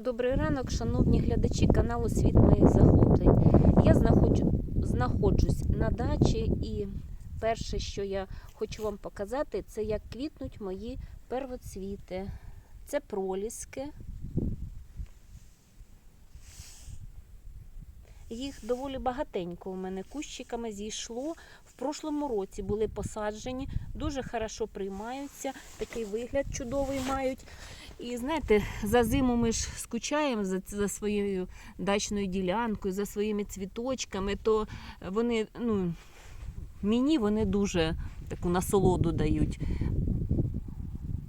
Добрий ранок, шановні глядачі каналу Світ моїх захоплень. Я знаходжу, знаходжусь на дачі, і перше, що я хочу вам показати, це як квітнуть мої первоцвіти. Це проліски. Їх доволі багатенько у мене кущиками зійшло. В прошлому році були посаджені, дуже хорошо приймаються, такий вигляд чудовий мають. І знаєте, за зиму ми ж скучаємо за, за своєю дачною ділянкою, за своїми цвіточками, то вони, ну, мені вони дуже таку насолоду дають.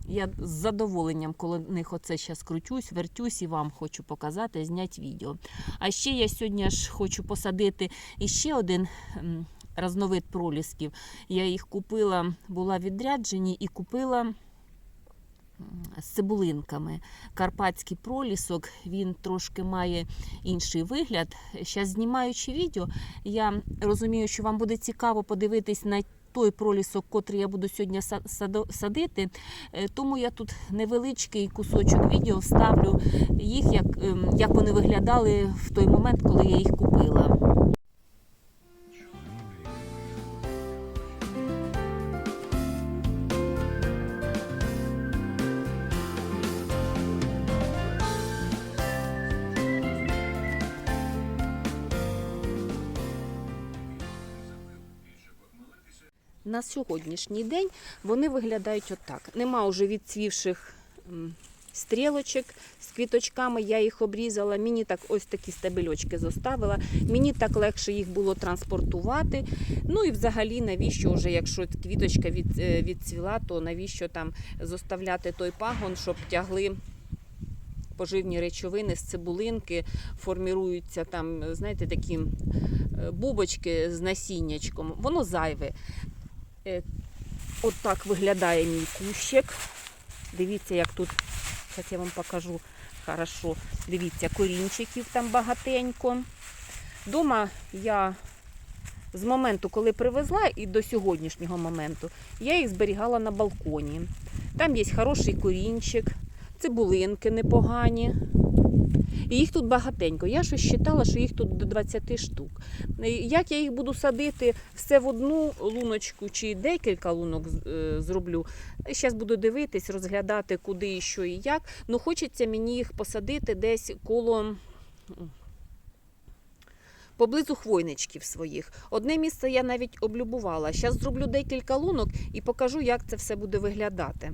Я з задоволенням, коли них оце зараз кручусь, вертюсь і вам хочу показати, зняти відео. А ще я сьогодні ж хочу посадити іще один разновид пролісків. Я їх купила, була в відрядженні і купила з цибулинками. Карпатський пролісок, він трошки має інший вигляд. Зараз знімаючи відео, я розумію, що вам буде цікаво подивитись на той пролісок, котрий я буду сьогодні садити. Е, Тому я тут невеличкий кусочок відео вставлю їх, як, ем, як вони виглядали в той момент, коли я їх купила. На сьогоднішній день вони виглядають отак. Нема вже відцвівших стрілочок з квіточками. Я їх обрізала. Мені так ось такі стебельочки зоставила. Мені так легше їх було транспортувати. Ну і взагалі, навіщо вже, якщо квіточка від, е, відцвіла, то навіщо там зоставляти той пагон, щоб тягли. Поживні речовини з цибулинки форміруються там, знаєте, такі е, бубочки з насіннячком. Воно зайве. Е, От так виглядає мій кущик. Дивіться, як тут, зараз я вам покажу хорошо. Дивіться, корінчиків там багатенько. Дома я з моменту, коли привезла, і до сьогоднішнього моменту, я їх зберігала на балконі. Там є хороший корінчик, цибулинки непогані. І їх тут багатенько. Я щось вважала, що їх тут до 20 штук. Е, Як я їх буду садити все в одну луночку чи декілька лунок е, зроблю. Зараз буду дивитись, розглядати, куди і що і як. Ну хочеться мені їх посадити десь коло. Поблизу хвойничків своїх. Одне місце я навіть облюбувала. Зараз зроблю декілька лунок і покажу, як це все буде виглядати.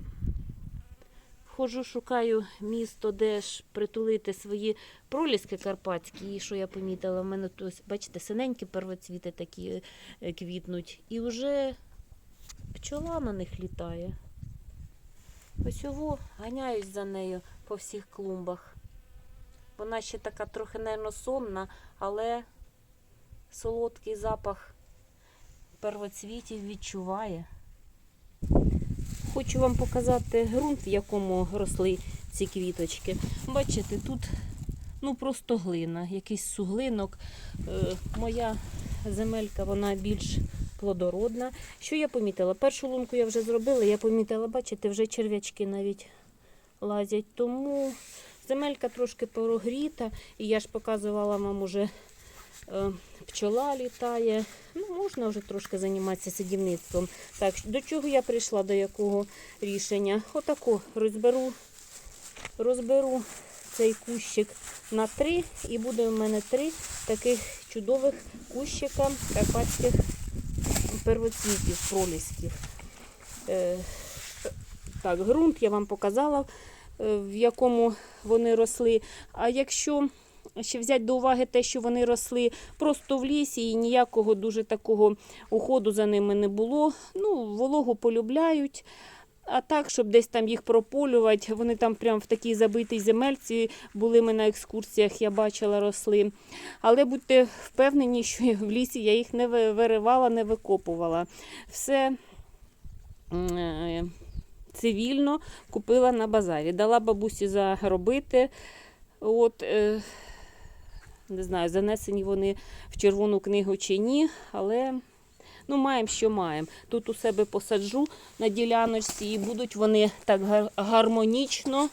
Ходжу, шукаю місто, де ж притулити свої проліски карпатські. І що я помітила, в мене тут, бачите, синенькі первоцвіти такі е, квітнуть. І вже пчола на них літає. Ось його ганяюсь за нею по всіх клумбах. Вона ще така трохи, нервно сонна, але солодкий запах первоцвітів відчуває. Хочу вам показати ґрунт, в якому росли ці квіточки. Бачите, тут ну просто глина, якийсь суглинок. Е, моя земелька вона більш плодородна. Що я помітила? Першу лунку я вже зробила, я помітила, бачите, вже черв'ячки навіть лазять. Тому земелька трошки прогріта, і я ж показувала вам уже пчола літає. Ну, можна вже трошки займатися садівництвом. Так, до чого я прийшла, до якого рішення? Отако розберу, розберу цей кущик на три, і буде в мене три таких чудових кущика карпатських первоцвітів, пролісків. Е, так, ґрунт я вам показала, е, в якому вони росли. А якщо ще взяти до уваги те, що вони росли просто в лісі і ніякого дуже такого уходу за ними не було. Ну, вологу полюбляють. А так, щоб десь там їх прополювати, вони там прям в такій забитій земельці були ми на екскурсіях, я бачила, росли. Але будьте впевнені, що в лісі я їх не виривала, не викопувала. Все е, цивільно купила на базарі. Дала бабусі заробити. От, е, не знаю, занесені вони в червону книгу чи ні, але ну, маємо, що маємо. Тут у себе посаджу на діляночці і будуть вони так гармонічно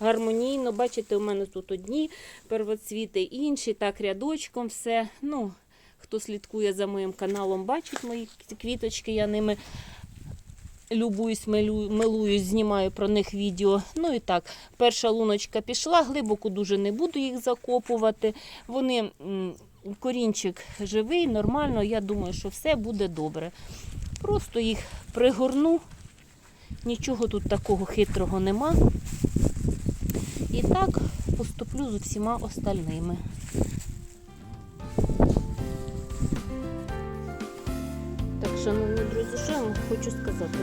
гармонійно. Бачите, у мене тут одні первоцвіти, інші, так рядочком все. Ну, хто слідкує за моїм каналом, бачить мої квіточки, я ними любуюсь, милуюсь, знімаю про них відео. Ну і так, перша луночка пішла, глибоко дуже не буду їх закопувати. Вони корінчик живий, нормально. Я думаю, що все буде добре. Просто їх пригорну, нічого тут такого хитрого нема. І так поступлю з усіма остальними. Шановні друзі, що я вам хочу сказати?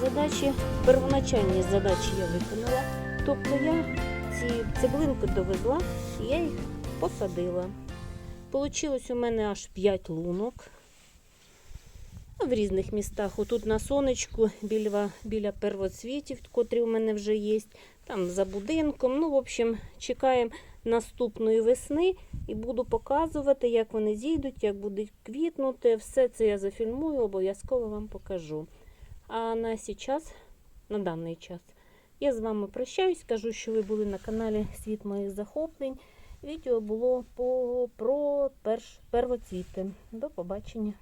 Задачі, первоначальні задачі я виконала. Тобто я ці цеглинки довезла і я їх посадила. Получилось у мене аж 5 лунок. Ну, В різних містах. Отут на сонечку, біля, біля первоцвітів, котрі у мене вже є. Там за будинком. Ну, в общем, чекаємо наступної весни і буду показувати, як вони зійдуть, як будуть квітнути. Все це я зафільмую, обов'язково вам покажу. А на сейчас, на даний час, я з вами прощаюсь. Кажу, що ви були на каналі Світ моїх захоплень. Відео було по, про перш, первоцвіти. До побачення.